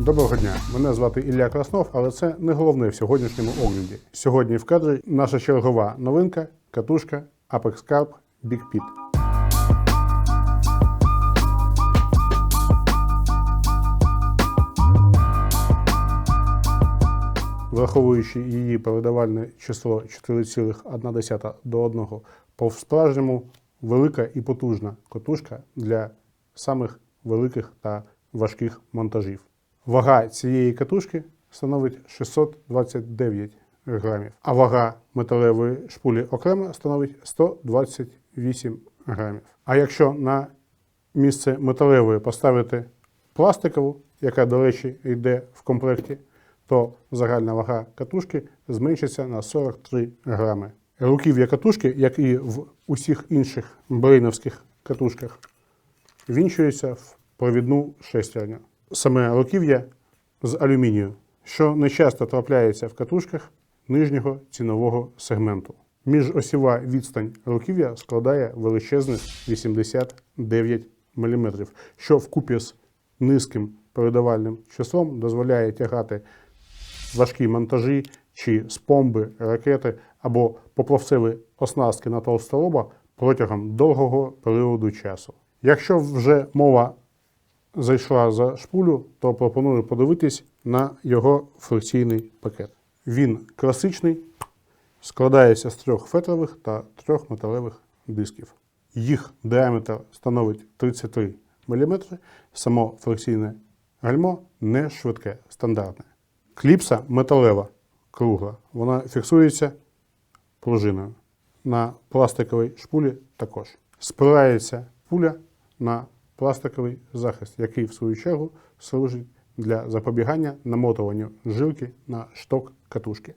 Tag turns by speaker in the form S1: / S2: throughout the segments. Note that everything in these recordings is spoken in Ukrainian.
S1: Доброго дня, мене звати Ілля Краснов, але це не головне в сьогоднішньому огляді. Сьогодні в кадрі наша чергова новинка катушка Apex Carp Big Pit. Враховуючи її передавальне число 4,1 до 1, по справжньому велика і потужна катушка для самих великих та важких монтажів. Вага цієї катушки становить 629 грамів, а вага металевої шпулі окремо становить 128 грамів. А якщо на місце металевої поставити пластикову, яка, до речі, йде в комплекті, то загальна вага катушки зменшиться на 43 грами. Руків'я катушки, як і в усіх інших брейновських катушках, вінчується в провідну шестерню. Саме руків'я з алюмінію, що не часто трапляється в катушках нижнього цінового сегменту. Міжосіва відстань руків'я складає величезних 89 мм, що вкупі з низьким передавальним числом дозволяє тягати важкі монтажі чи спомби, ракети або поплавцеві оснастки на толстолоба протягом довгого періоду часу. Якщо вже мова зайшла за шпулю, то пропоную подивитись на його фрикційний пакет. Він класичний, складається з трьох фетрових та трьох металевих дисків. Їх діаметр становить 33 мм, само фрикційне гальмо не швидке, стандартне. Кліпса металева, кругла, вона фіксується пружиною. На пластиковій шпулі також. Спирається пуля на пластиковий захист, який в свою чергу служить для запобігання намотуванню жилки на шток катушки.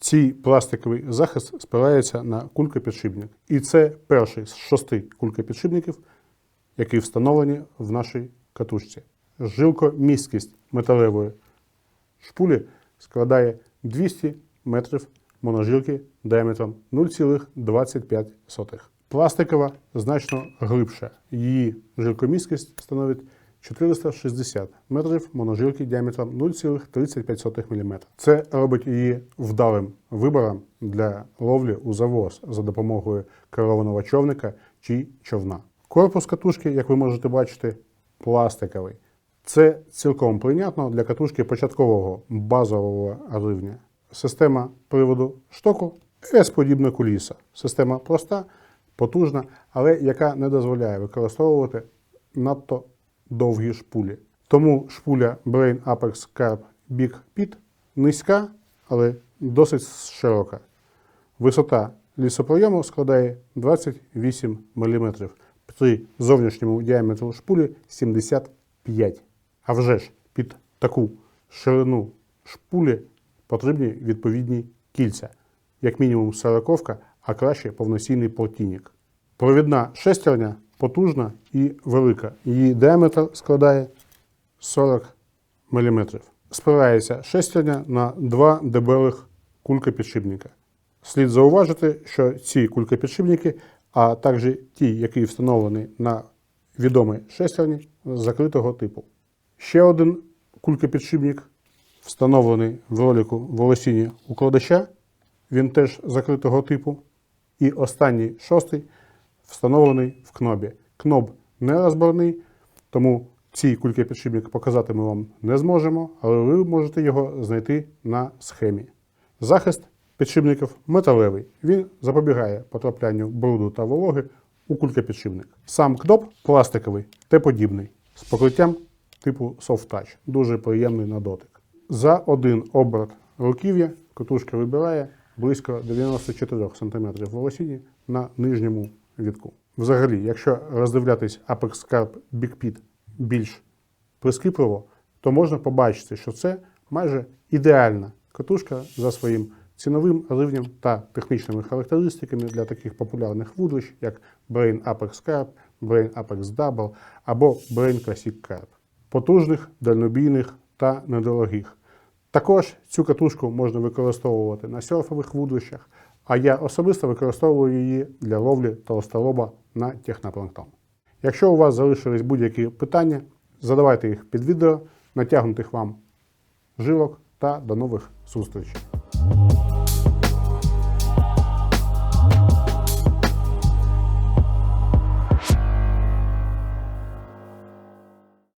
S1: Цей пластиковий захист спирається на кулькопідшипник. І це перший з шести кулькопідшипників, які встановлені в нашій катушці. Жилкомісткість металевої шпулі складає 200 метрів моножилки діаметром 0,25. Пластикова значно глибша. Її жилкомісткість становить 460 метрів моножилки діаметром 0,35 мм. Це робить її вдалим вибором для ловлі у завоз за допомогою керованого човника чи човна. Корпус катушки, як ви можете бачити, пластиковий. Це цілком прийнятно для катушки початкового базового рівня. Система приводу штоку S-подібна куліса. Система проста, потужна, але яка не дозволяє використовувати надто довгі шпулі. Тому шпуля Brain Apex Carp Big Pit низька, але досить широка. Висота лісопройому складає 28 мм. При зовнішньому діаметру шпулі 75 а вже ж під таку ширину шпулі потрібні відповідні кільця, як мінімум сороковка, а краще повноцінний полтинник. Провідна шестерня потужна і велика. Її діаметр складає 40 мм. Спирається шестерня на два дебелих кулькопідшипника. Слід зауважити, що ці кулькопідшипники, а також ті, які встановлені на відомій шестерні закритого типу. Ще один кулькопідшипник, встановлений в ролику волосіння укладача, він теж закритого типу. І останній шостий встановлений в кнобі. Кноб не розборний, тому цей кулькопідшипник показати ми вам не зможемо, але ви можете його знайти на схемі. Захист підшипників металевий. Він запобігає потраплянню бруду та вологи у кулькопідшипник. Сам кноп пластиковий, Т-подібний, з покриттям типу Soft Touch. Дуже приємний на дотик. За один оберт руків'я катушка вибирає близько 94 см волосіння на нижньому відку. Взагалі, якщо роздивлятись Apex Carp Big Pit більш прискіпливо, то можна побачити, що це майже ідеальна катушка за своїм ціновим рівнем та технічними характеристиками для таких популярних вудлищ, як Brain Apex Carp, Brain Apex Double або Brain Classic Carp потужних, дальнобійних та недорогих. Також цю катушку можна використовувати на серфових вудлищах, а я особисто використовую її для ловлі толстолоба на технопланктон. Якщо у вас залишились будь-які питання, задавайте їх під відео, натягнутих вам жилок та до нових зустрічей.